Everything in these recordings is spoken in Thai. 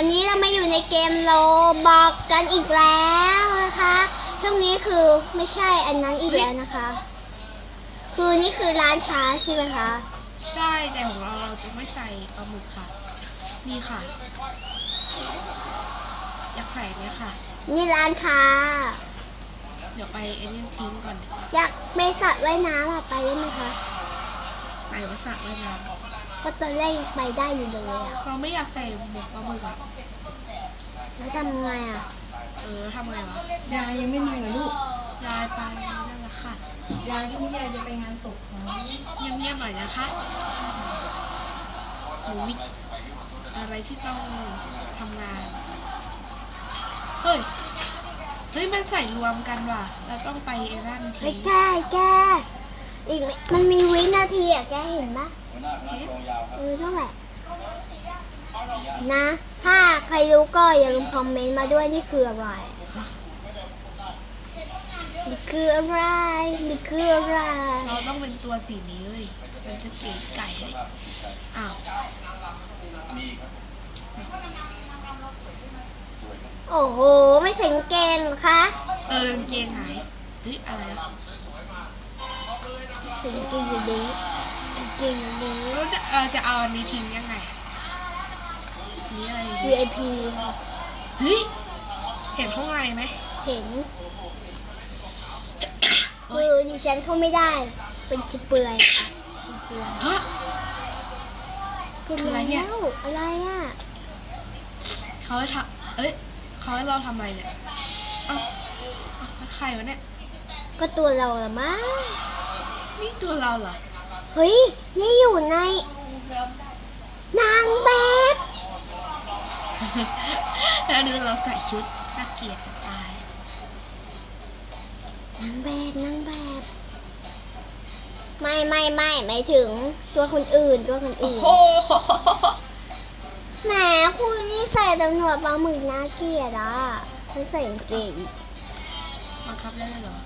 วันนี้เรามาอยู่ในเกมโลบอกกันอีกแล้วนะคะช่วงนี้คือไม่ใช่อันนั้นอีกแล้วนะคะ คือนี่คือร้านค้าใช่ไหมคะ ใช่แต่ของเราเราจะไม่ใส่ปลาหมึกค่ะ นี่ค่ะ อยากใส่เนี่ยค่ะ นี่ร้านค้า เดี๋ยวไปเอ็นนทิ้งก่อนดีกว่าอยากไปสระว่ายน้ำอะไปได้ไหมคะ ไปวัดสระว่ายน้ ก็ตอนแรกยังไปได้อยู่เลยอะำเราไม่อยากใส่หมวกปลาหมึกอะแล้วทำไงอะเออทำไงวะยายยังไม่มาเหรอลูกยายไปนั่นแหละค่ะยายพรุ่งนี้ยายจะไปงานศพเขาเงียบๆหน่อยนะคะหนูมีอะไรที่ต้องทำงาน เฮ้ย เฮ้ย มันใส่รวมกันว่ะ เราต้องไปเอนั่นไอ้ทีแกแก อีกไม่มันมีวินาทีอะแกเห็นปะเอ๊ะเออนั่นแหละนะ ถ้าใครรู้ก็อย่าลืมคอมเมนต์มาด้วยนี่คืออะไรนี่คืออะไรนี่คืออะไรเราต้องเป็นตัวสีนี้เลยมันจะเก๋ไก่เลยอ้าวโอ้โห ไม่ใส่กางเกงเหรอคะ เออกางเกงหายเฮ้ยอะไรอะ ใส่กางเกงอยู่ดีกางเกงอยู่ดีเราจะเราจะเอาอันนี้ทิ้งยังไงอะนี่อะไรอยู่ VIP เฮ้ยเห็นข้างในไหมเห็นคือดิฉันเข้าไม่ได้ เป็นชิเปลือยค่ะชิเปลือยฮะ เป็นอะไรแล้เนี่ยวอะไรอะเขาให้ทำเอ้ยเขาให้เราทำอะไรเนี่ยเอ้าเอ้าใครวะเนี่ย ก็ตัวเราละมั้ง นี่ตัวเราเหรอ เฮ้ย นี่อยู่ใน นางแบบแล้วดูเราใส่ชุดน่าเกลียดจะตาย นางแบบนางแบบ ไม่ไม่ไม่หมายถึงตัวคนอื่นตัวคนอื่น โอ้โหแหมคุณนี่ใส่ตำรวจปลาหมึกน่าเกลียดอะไม่ใส่กางเกงอีกบังคับได้เลยเหรอ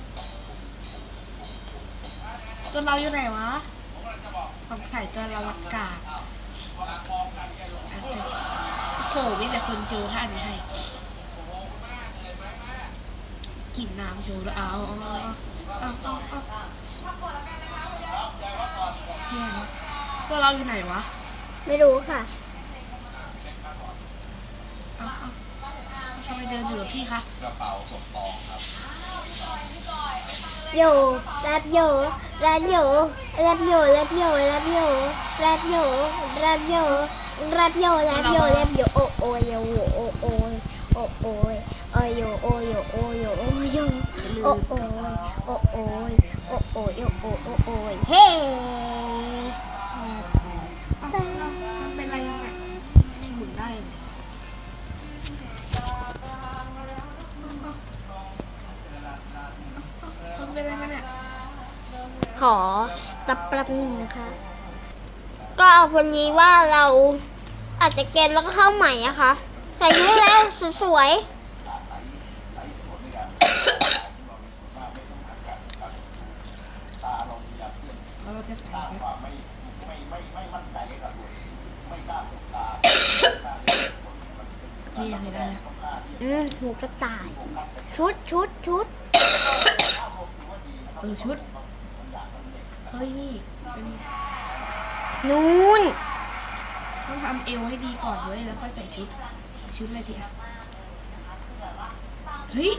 ตัวเราอยู่ไหนวะความไข่ตัวเราอากาศโผล่มีแต่คนโชว์ท่านี้ให้กินน้ำโชว์แล้วเอาเอาเอาตัวเราอยู่ไหนวะ ไม่รู้ค่ะทำไเดินอยู่กับพี่คะกระเป๋าสมปองครับ อยู่แรบอยู่ โอโอโอโอโอโยโอโยโอโยโอโยโอโอโอโอโอโอโยโอโอโอ ขอตับแป๊บหนึงนะคะ ก็เอาคนนี้ว่าเราอาจจะเกณฑ์แล้วก็เข้าใหม่อะค่ะใส่ชุดแล้วสวยๆแล้วเราจะใส่ไหมนี่ยังไงได้นะอืมหูกระต่าย ชุดชุดชุดเออชุด เฮ้ยเป็นนู่นต้องทำเอวให้ดีก่อนเว้ยแล้วค่อยใส่ชุด ชุดอะไรดีอะเฮ้ย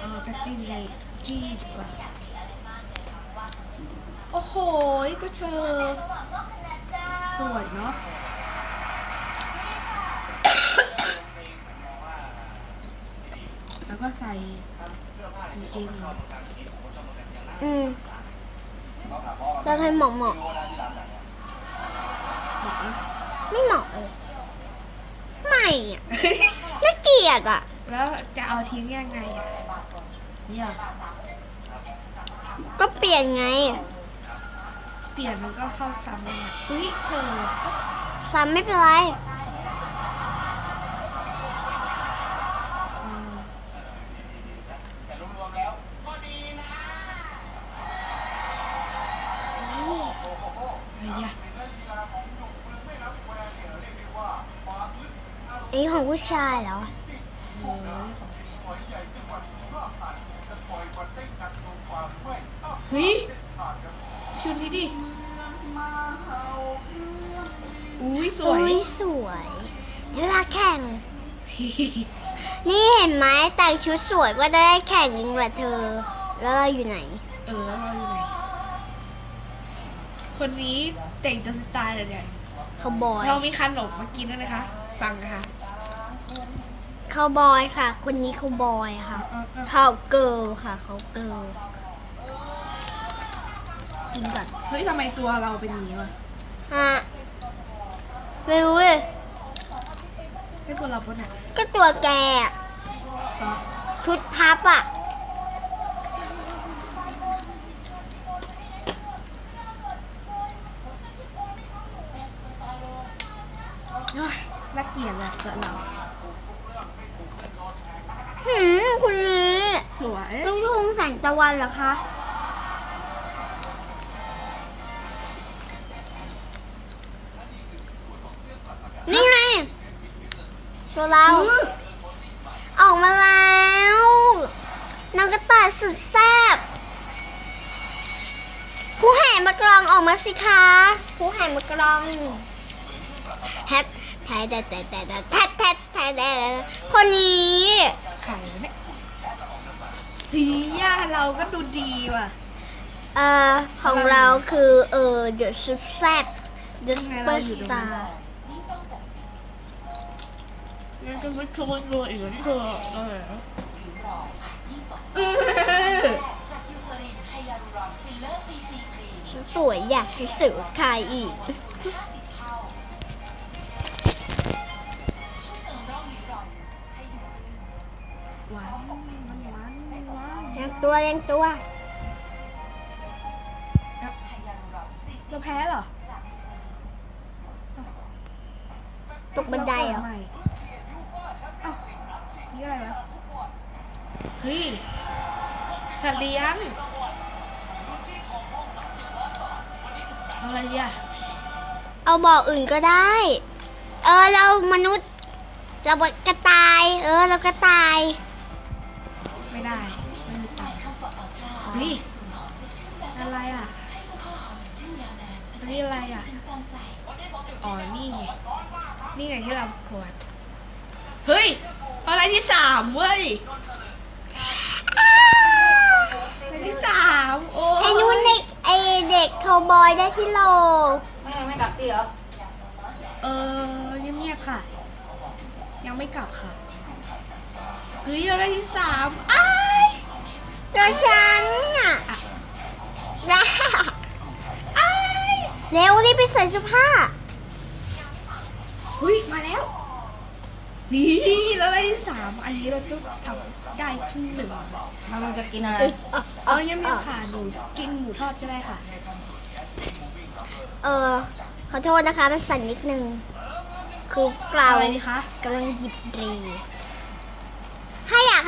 เอาแท็กซี่เลยจี้ดีกว่าโอ้โหก็เธอ สวยเนาะแล้วก็ใส่กางเกง อืมแล้วให้เหมาะเหมาะหมอนะไม่เหมาะเลยไม่อะน่าเกลียดอะ แล้วจะเอาทิ้งยังไงอะเนี่ยก็เปลี่ยนไง เปลี่ยนมันก็เข้าซ้ำเลยอะอุ้ยเธอ ซ้ำไม่เป็นไร เอออะไรอะ อันนี้ของผู้ชายเหรอโอ้ยเฮ้ยชุดนี้ดิ อุ้ยสวย อุ้ยสวยเวลาแข่ง นี่เห็นไหมแต่งชุดสวยก็ได้แข่งยิงกว่าเธอ แล้วเราอยู่ไหน เออแล้วเราอยู่ไหน คนนี้แต่งตัวสไตล์อะไรเนี่ย เขาบอย เรามีขนมมากินด้วยนะคะ ฟังนะคะ เขาบอยค่ะ คนนี้เขาบอยค่ะเขาเกิร์ลค่ะเขาเกิร์ลกินก่อนเฮ้ยทำไมตัวเราเป็นอย่างนี้วะฮะไม่รู้เลยให้ตัวเราปะเนี่ยก็ตัวแกอะชุดทับอะโอ้ยน่าเกลียดเลยตัวเราืมคุณนี้สวยลูกทุ่งแสงตะวันเหรอคะนี่ไงตัวเราออกมาแล้วนกกระต่ายสุดแซ่บผู้แห่มากรองออกมาสิคะผู้แห่มากรองแฮทแทแทแทแทแทแทแทคนนี้ ไข่เนี่ยทีย่าเราก็ดูดีว่ะ เอ่อของเราคือเออ The s u p e r The ยังไงเราอยู่ตรงนั้น Superstar งั้นก็ไม่ชวนรวยอีกแล้วที่เธอเออเออสวยอยากให้สื่อใครอีก งตัวแรงตัวเราแพ้เหรอ ตกบันไดเหรอใม่เอ้านี่อะไรวะเฮ้ยสัตว์เลี้ยงเอาอะไรดีอะเอาบอกอื่นก็ได้ เออเรามนุษย์ เรากระต่าย เออเรากระต่าย เฮ้ยอะไรอะอันนี้อะไรอะ อ๋อ นี่ไง นี่ไงที่เราประกวด เฮ้ย อะไรที่สามเว้ยอะไรที่สามโอ้ไอ้นู้นเด็กไอ้เด็กคาวบอยได้ที่โล ไม่ไม่กลับตีเหรอ เออเงียบๆค่ะ ยังไม่กลับค่ะ เฮ้ย เราได้ที่สามอ้าย ตัวฉันอะอะได้อ้ายเร็วรีบไปใส่เสื้อผ้าเฮ้ยมาแล้ว นี่เราได้ที่สามอันนี้เราจะทำได้ที่หนึ่งมันมันจะกินอะไรเอาเงียบๆค่ะหนูกินหมูทอดก็ได้ค่ะ เออขอโทษนะคะมันสั่นนิดนึงคือเราเอาอะไรดีคะกำลังหยิบรีถ้าอยาก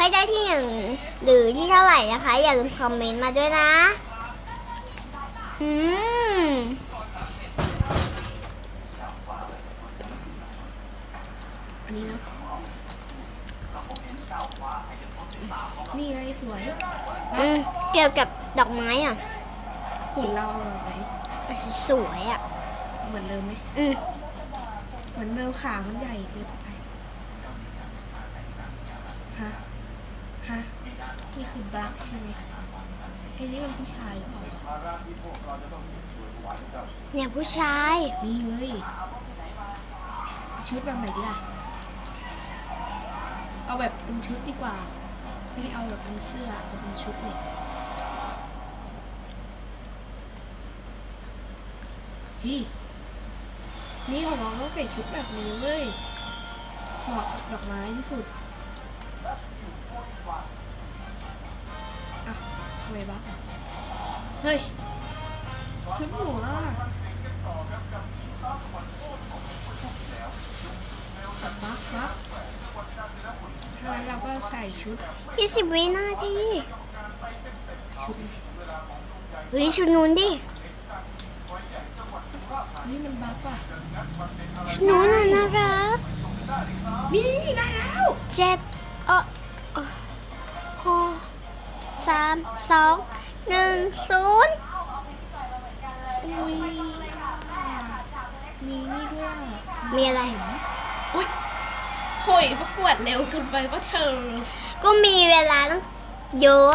ให้ได้ที่หนึ่งหรือที่เท่าไหร่นะคะ อย่าลืมคอมเมนต์มาด้วยนะ อืมอันนี้นะนี่ไงสวยอืมเกี่ยวกับดอกไม้อะหุ่นเราอร่อยไหมมันสวยอะ เหมือนเดิมไหมอืมเหมือนเดิมขามันใหญ่เกินไปฮะ ฮะ นี่คือบลักใช่ไหมไอ้นี่มันผู้ชายหรือเปล่าเนี่ยผู้ชาย นี่เว้ยเอาชุดแบบไหนดีล่ะ เอาแบบเป็นชุดดีกว่า ไม่เอาแบบเป็นเสื้อเอาเป็นชุดเนี่ยพี่นี่ของเราต้องใส่ชุดแบบนี้เว้ยเหมาะกับดอกไม้ที่สุด ไมบ้างเฮ้ยชุดหมูอะปักปักปักถ้าเราก็ใส่ชุด20วินาทีชุดเฮ้ยชุดนู้นดิ นี่มันบักว่ะชุดนู้นน่ะน่ารัก นี่ได้แล้วเจ็ดามสองหนึ่งศูนย์อุ้ยมีนี่ด้วยมีอะไรอุ้ยโหยประกวดเร็วเกินไปปะเธอ ก็มีเวลาต้องเยอะ